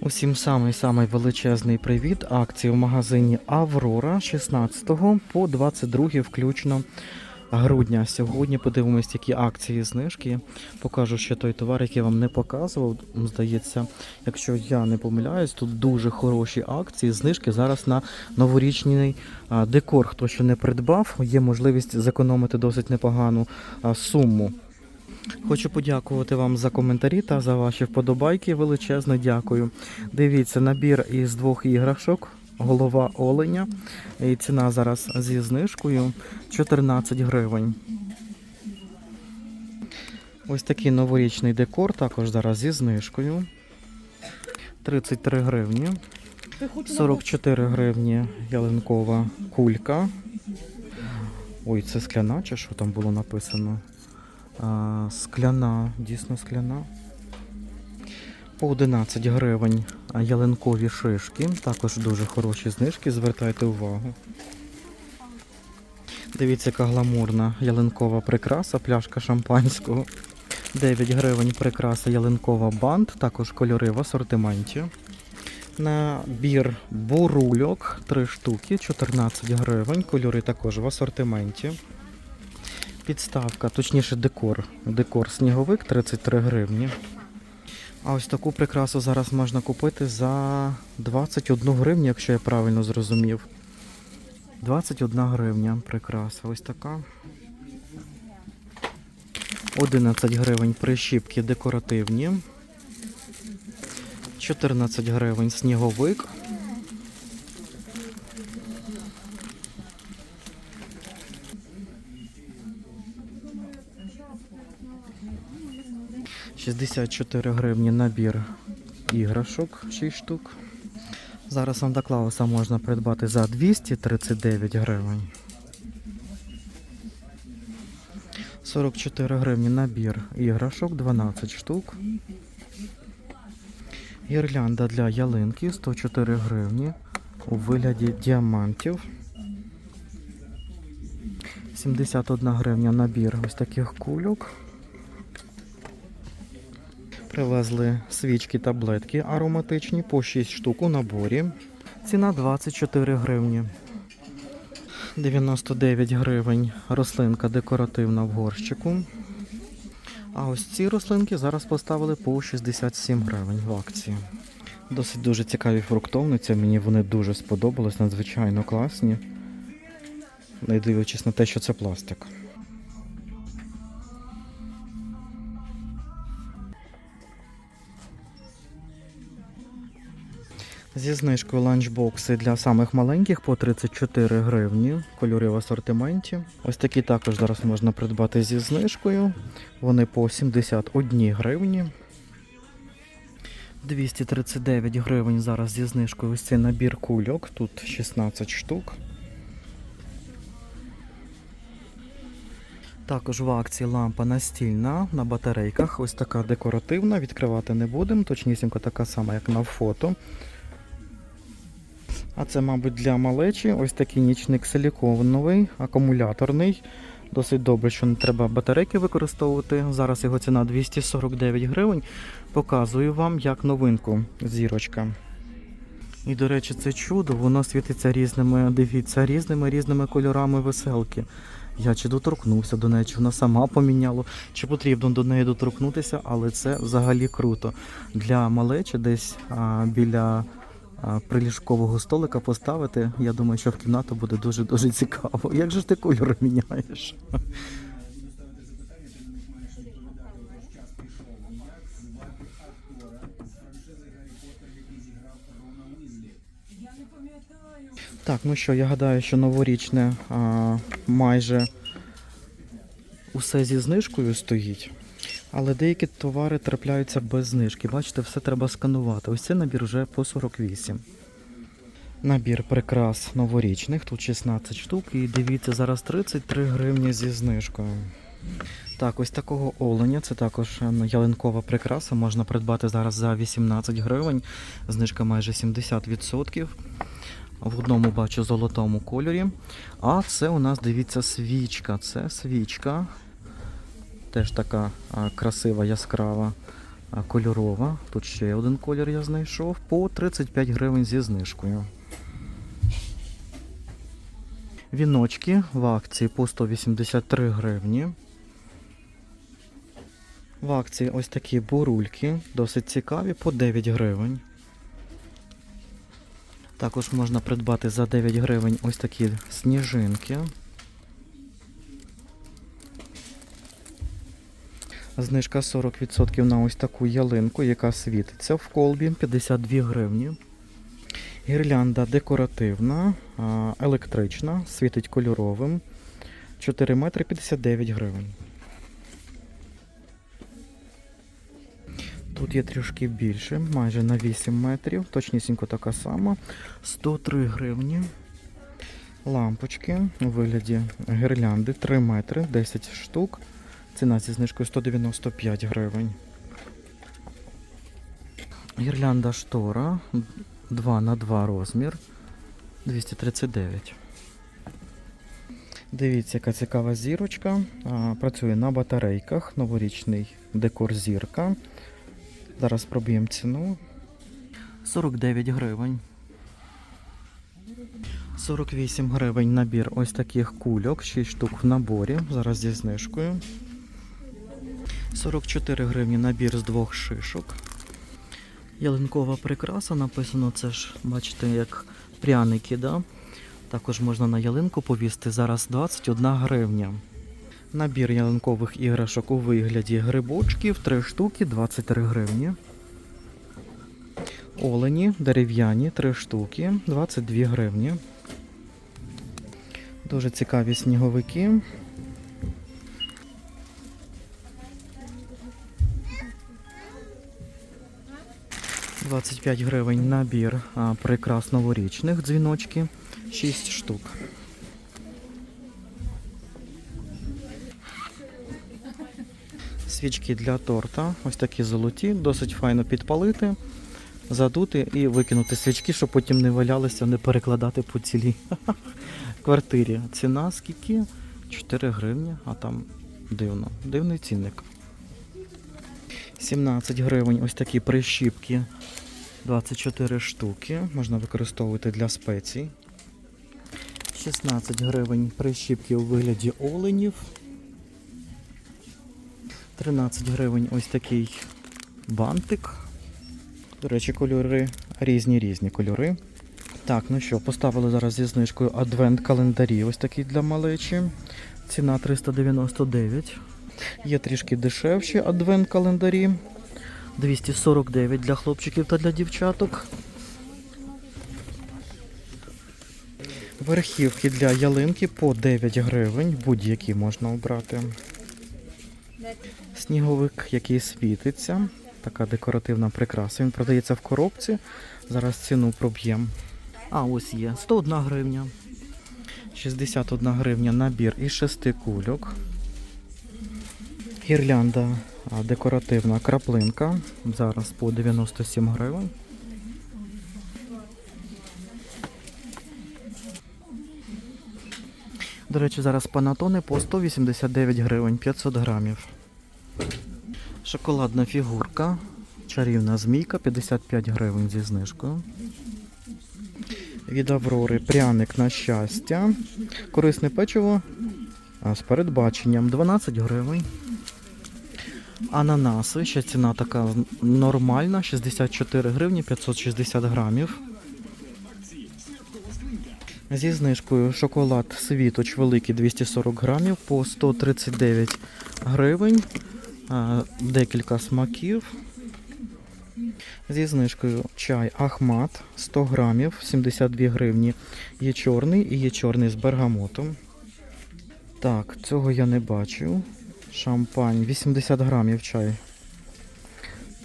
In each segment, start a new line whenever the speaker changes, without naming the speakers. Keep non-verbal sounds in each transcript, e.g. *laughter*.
Усім самий-самий величезний привіт. Акції в магазині Аврора 16 по 22 включно грудня. Сьогодні подивимось, які акції знижки. Покажу ще той товар, який я вам не показував. Здається, якщо я не помиляюсь, тут дуже хороші акції, знижки зараз на новорічний декор. Хто ще не придбав, є можливість зекономити досить непогану суму. Хочу подякувати вам за коментарі та за ваші вподобайки. Величезно дякую. Дивіться, набір із двох іграшок. Голова оленя. І ціна зараз зі знижкою 14 гривень. Ось такий новорічний декор, також зараз зі знижкою. 33 гривні. 44 гривні ялинкова кулька. Ой, це скляна чи що там було написано? Скляна, дійсно скляна. По 11 гривень ялинкові шишки. Також дуже хороші знижки, звертайте увагу. Дивіться, яка гламурна ялинкова прикраса, пляшка шампанського. 9 гривень прикраса ялинкова бант, також кольори в асортименті. Набір бурульок 3 штуки, 14 гривень, кольори також в асортименті. Підставка, точніше декор. Декор сніговик 33 гривні. А ось таку прикрасу зараз можна купити за 21 гривню, якщо я правильно зрозумів. 21 гривня прикраса. Ось така. 11 гривень прищіпки декоративні. 14 гривень сніговик. – 64 гривні набір іграшок 6 штук. Зараз Санта Клауса можна придбати за 239 гривень. 44 гривні набір іграшок 12 штук. Гірлянда для ялинки 104 гривні у вигляді діамантів. 71 гривня набір ось таких кульок. Привезли свічки таблетки ароматичні по 6 штук у наборі. Ціна 24 гривні. 99 гривень рослинка декоративна в горщику. А ось ці рослинки зараз поставили по 67 гривень в акції. Досить дуже цікаві фруктовниці. Мені вони дуже сподобались, надзвичайно класні. Не дивлячись на те, що це пластик. Зі знижкою ланчбокси для самих маленьких по 34 гривні. Кольори в асортименті. Ось такі також зараз можна придбати зі знижкою. Вони по 71 гривні. 239 гривень зараз зі знижкою. Ось цей набір кульок. Тут 16 штук. Також в акції лампа настільна на батарейках. Ось така декоративна. Відкривати не будемо. Точнісінько така сама, як на фото. А це, мабуть, для малечі. Ось такий нічник силіконовий, акумуляторний. Досить добре, що не треба батарейки використовувати. Зараз його ціна 249 гривень. Показую вам як новинку зірочка. І, до речі, це чудо, воно світиться різними, дивіться, різними різними кольорами веселки. Я чи доторкнувся до неї, чи вона сама поміняла, чи потрібно до неї доторкнутися, але це взагалі круто. Для малечі десь а, біля приліжкового столика поставити. Я думаю, що в кімнату буде дуже-дуже цікаво. Як же ж ти кольори міняєш? Так, ну що, я гадаю, що новорічне а, майже усе зі знижкою стоїть. Але деякі товари трапляються без знижки. Бачите, все треба сканувати. Ось цей набір вже по 48. Набір прикрас новорічних, тут 16 штук. І дивіться, зараз 33 гривні зі знижкою. Так, ось такого оленя, це також е, ялинкова прикраса, можна придбати зараз за 18 гривень. Знижка майже 70%. В одному бачу золотому кольорі. А це у нас, дивіться, свічка. Це свічка. Теж така красива, яскрава кольорова. Тут ще один колір я знайшов по 35 гривень зі знижкою. Віночки в акції по 183 гривні. В акції ось такі бурульки, досить цікаві, по 9 гривень. Також можна придбати за 9 гривень ось такі сніжинки. Знижка 40% на ось таку ялинку, яка світиться в колбі 52 гривні. Гірлянда декоративна, електрична, світить кольоровим. 4 метри 59 гривень. Тут є трішки більше, майже на 8 метрів, точнісінько така сама. 103 гривні. Лампочки у вигляді гірлянди 3 метри, 10 штук. Ціна зі знижкою 195 гривень. Гірлянда штора 2 на 2 розмір 239. Дивіться, яка цікава зірочка. Працює на батарейках. Новорічний декор зірка. Зараз проб'ємо ціну. 49 гривень. 48 гривень набір ось таких кульок, 6 штук в наборі. Зараз зі знижкою. 44 гривні набір з двох шишок. Ялинкова прикраса написано, це ж, бачите, як пряники, да? Також можна на ялинку повісти. Зараз 21 гривня. Набір ялинкових іграшок у вигляді грибочків 3 штуки 23 гривні. Олені дерев'яні 3 штуки 22 гривні. Дуже цікаві сніговики. Двадцять п'ять гривень набір прикрас новорічних дзвіночки. 6 штук. Свічки для торта. Ось такі золоті, досить файно підпалити, задути і викинути свічки, щоб потім не валялися, не перекладати по цілій *laughs* квартирі. Ціна скільки? 4 гривні, а там дивно. Дивний цінник. 17 гривень ось такі прищіпки. 24 штуки. Можна використовувати для спецій. 16 гривень прищіпки у вигляді оленів. 13 гривень ось такий бантик. До речі, кольори різні різні кольори. Так, ну що, поставили зараз зі знижкою адвент календарі, ось такий для малечі. Ціна 399. Є трішки дешевші адвент календарі. 249 для хлопчиків та для дівчаток. Верхівки для ялинки по 9 гривень, будь-які можна обрати. Сніговик, який світиться. Така декоративна прикраса. Він продається в коробці. Зараз ціну проб'ємо. А, ось є. 101 гривня. 61 гривня набір із 6 кульок. Гірлянда декоративна краплинка. Зараз по 97 гривень. До речі, зараз панатони по 189 гривень 500 грамів. Шоколадна фігурка. Чарівна змійка 55 гривень зі знижкою. Від Аврори пряник на щастя. Корисне печиво з передбаченням 12 гривень. Ананаси, ще ціна така нормальна, 64 гривні 560 грамів. Зі знижкою шоколад світоч великий 240 грамів по 139 гривень. Декілька смаків. Зі знижкою чай Ахмат 100 грамів, 72 гривні. Є чорний і є чорний з бергамотом. Так, цього я не бачив. Шампань 80 грамів чай.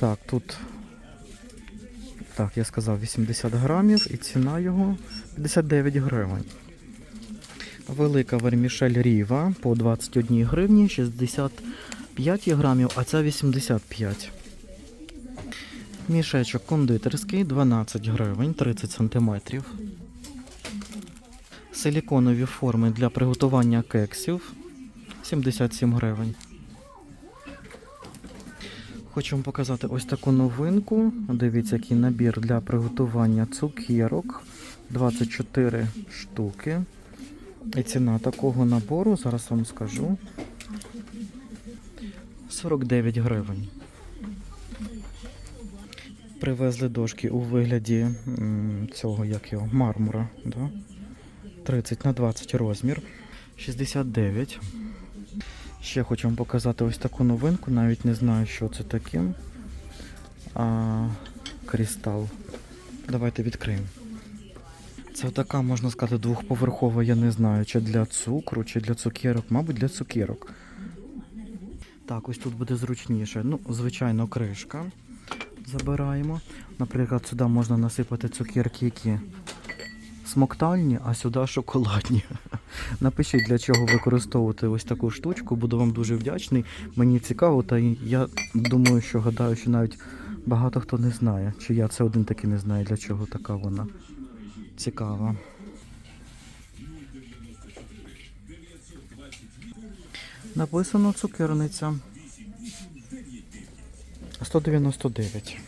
Так, тут. Так, я сказав 80 грамів і ціна його 59 гривень. Велика вермішель Ріва по 21 гривні, 65 грамів, а ця 85. Мішечок кондитерський 12 гривень, 30 сантиметрів. Силіконові форми для приготування кексів 77 гривень. Хочу вам показати ось таку новинку. Дивіться, який набір для приготування цукерок. 24 штуки. І ціна такого набору, зараз вам скажу. 49 гривень. Привезли дошки у вигляді цього, як його, мармура. Да? 30 на 20 розмір. 69. Ще хочу вам показати ось таку новинку, навіть не знаю, що це таке. А, крістал. Давайте відкриємо. Це така, можна сказати, двохповерхова, я не знаю, чи для цукру, чи для цукерок, мабуть, для цукерок. Так, ось тут буде зручніше. Ну, звичайно, кришка. Забираємо. Наприклад, сюди можна насипати цукерки, які смоктальні, а сюди шоколадні. Напишіть, для чого використовувати ось таку штучку. Буду вам дуже вдячний. Мені цікаво, та я думаю, що гадаю, що навіть багато хто не знає. Чи я це один таки не знаю, для чого така вона цікава. Написано цукерниця. 199.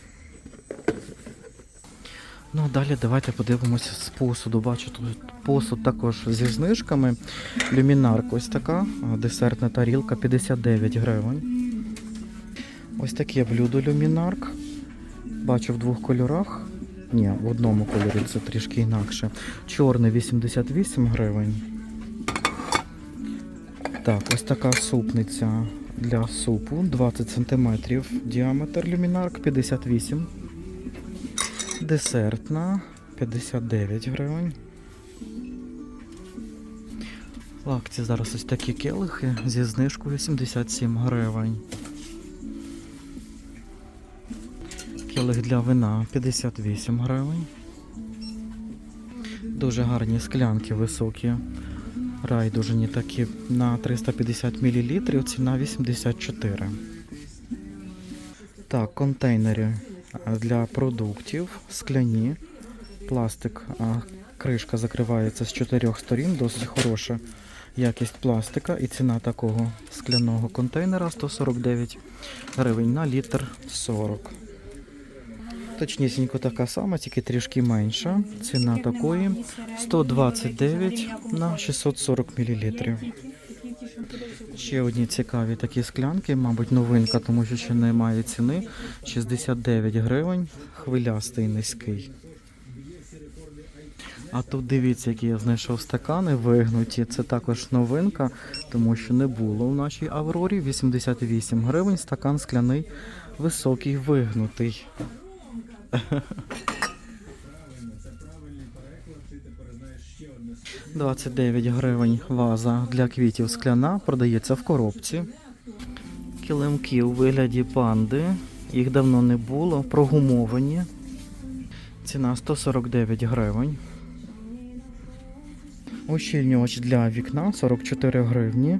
Ну, а далі давайте подивимося з посуду. Бачу, тут посуд також зі знижками. Люмінарка ось така, десертна тарілка 59 гривень. Ось таке блюдо люмінарк. Бачу в двох кольорах. Ні, в одному кольорі це трішки інакше. Чорний 88 гривень. Так, ось така супниця для супу 20 см діаметр люмінарк 58 Десертна 59 гривень. В акції зараз ось такі келихи зі знижкою 77 гривень. Келих для вина 58 гривень. Дуже гарні склянки високі. Райдужені такі на 350 мл, ціна 84. Так, контейнери для продуктів, скляні, пластик, кришка закривається з чотирьох сторін, досить хороша якість пластика і ціна такого скляного контейнера 149 гривень на літр 40. Точнісінько така сама, тільки трішки менша. Ціна такої 129 на 640 мл. Ще одні цікаві такі склянки, мабуть, новинка, тому що ще немає ціни. 69 гривень, хвилястий низький. А тут дивіться, які я знайшов стакани вигнуті. Це також новинка, тому що не було в нашій Аврорі. 88 гривень, стакан скляний, високий, вигнутий. 29 гривень ваза для квітів скляна, продається в коробці. Килимки у вигляді панди. Їх давно не було, прогумовані. Ціна 149 гривень. Ущільнювач для вікна 44 гривні.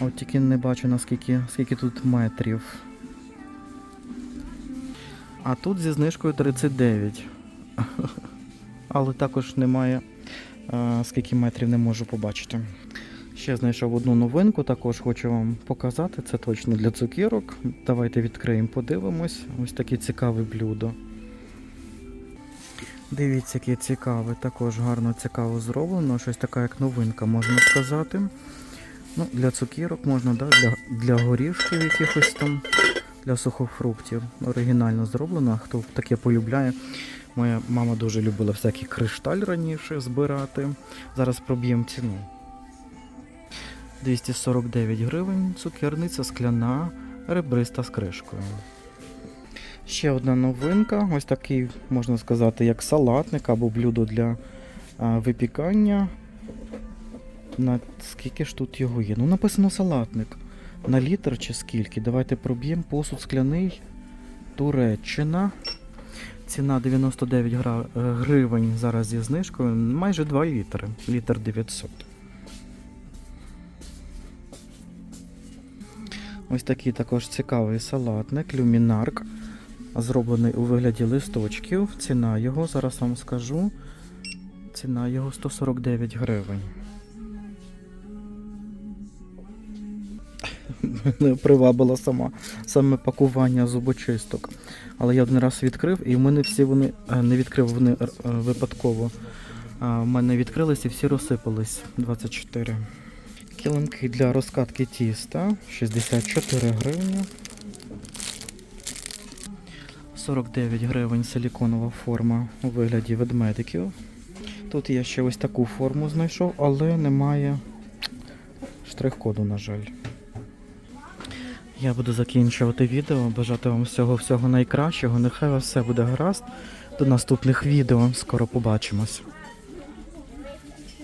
От тільки не бачу наскільки скільки тут метрів. А тут зі знижкою 39. *laughs* Але також немає скільки метрів не можу побачити. Ще знайшов одну новинку, також хочу вам показати. Це точно для цукерок. Давайте відкриємо, подивимось. Ось таке цікаве блюдо. Дивіться, яке цікаве, також гарно цікаво зроблено. Щось така, як новинка, можна сказати. Ну, Для цукерок можна, да? для, для горішків якихось там, для сухофруктів. Оригінально зроблено. Хто таке полюбляє. Моя мама дуже любила всякий кришталь раніше збирати. Зараз проб'ємо ціну. 249 гривень, цукерниця скляна, ребриста з кришкою. Ще одна новинка, ось такий, можна сказати, як салатник або блюдо для а, випікання. На скільки ж тут його є? Ну, написано салатник. На літр чи скільки? Давайте проб'ємо. Посуд скляний. Туреччина. Ціна 99 гра- е, гривень зараз зі знижкою. Майже 2 літри. Літр 900. Ось такий також цікавий салатник, люмінарк, зроблений у вигляді листочків. Ціна його, зараз вам скажу. Ціна його 149 гривень. *laughs* привабила сама саме пакування зубочисток. Але я один раз відкрив, і в мене всі вони е, не відкрив вони е, випадково. А, В мене відкрились і всі розсипались 24. Килимки для розкатки тіста 64 гривні. 49 гривень силіконова форма у вигляді ведмедиків. Тут я ще ось таку форму знайшов, але немає штрих-коду, на жаль. Я буду закінчувати відео. Бажати вам всього всього найкращого. Нехай у вас все буде гаразд. До наступних відео. Скоро побачимось.